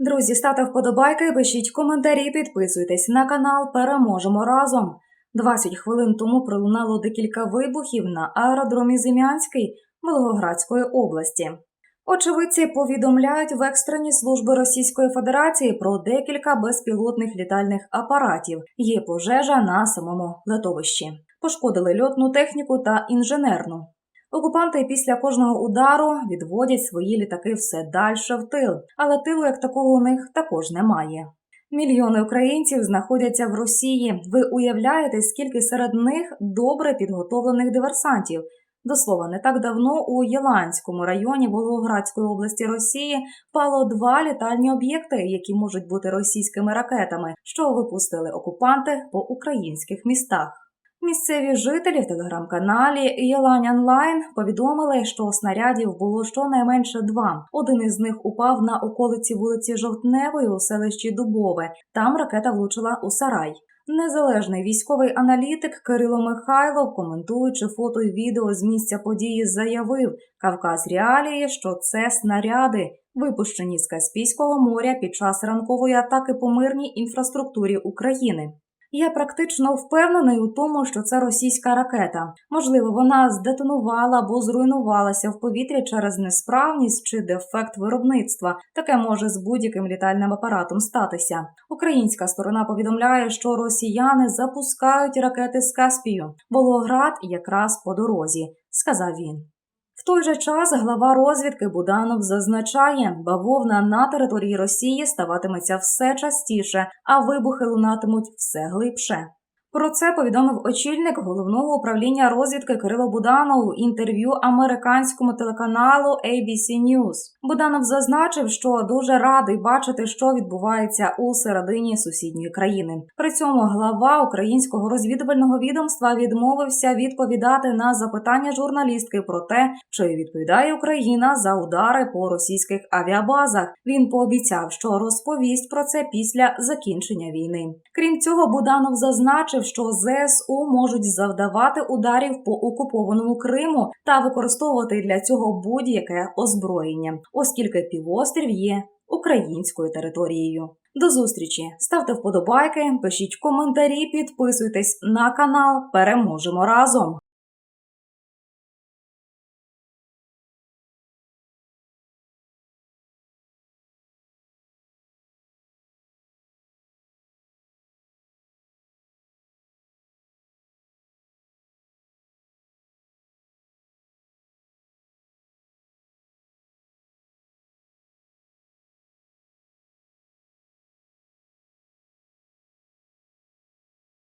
Друзі, ставте вподобайки, пишіть коментарі, підписуйтесь на канал. Переможемо разом. 20 хвилин тому пролунало декілька вибухів на аеродромі Зим'янський Волгоградської області. Очевидці повідомляють в екстрені служби Російської Федерації про декілька безпілотних літальних апаратів. Є пожежа на самому летовищі. Пошкодили льотну техніку та інженерну. Окупанти після кожного удару відводять свої літаки все дальше в тил, але тилу як такого у них також немає. Мільйони українців знаходяться в Росії. Ви уявляєте, скільки серед них добре підготовлених диверсантів? До слова, не так давно у Єланському районі Волгоградської області Росії впало два літальні об'єкти, які можуть бути російськими ракетами, що випустили окупанти по українських містах. Місцеві жителі в телеграм-каналі Єлань Онлайн повідомили, що снарядів було щонайменше два. Один із них упав на околиці вулиці Жовтневої у селищі Дубове. Там ракета влучила у сарай. Незалежний військовий аналітик Кирило Михайлов, коментуючи фото і відео з місця події, заявив Кавказ Реалії, що це снаряди, випущені з Каспійського моря під час ранкової атаки по мирній інфраструктурі України. Я практично впевнений у тому, що це російська ракета. Можливо, вона здетонувала або зруйнувалася в повітрі через несправність чи дефект виробництва. Таке може з будь-яким літальним апаратом статися. Українська сторона повідомляє, що росіяни запускають ракети з Каспію. Волгоград якраз по дорозі, сказав він. Той же час глава розвідки Буданов зазначає, бавовна на території Росії ставатиметься все частіше, а вибухи лунатимуть все глибше. Про це повідомив очільник головного управління розвідки Кирило Буданов у інтерв'ю американському телеканалу ABC News. Буданов зазначив, що дуже радий бачити, що відбувається у середині сусідньої країни. При цьому глава українського розвідувального відомства відмовився відповідати на запитання журналістки про те, чи відповідає Україна за удари по російських авіабазах. Він пообіцяв, що розповість про це після закінчення війни. Крім цього, Буданов зазначив, що ЗСУ можуть завдавати ударів по окупованому Криму та використовувати для цього будь-яке озброєння, оскільки півострів є українською територією. До зустрічі! Ставте вподобайки, пишіть коментарі, підписуйтесь на канал. Переможемо разом!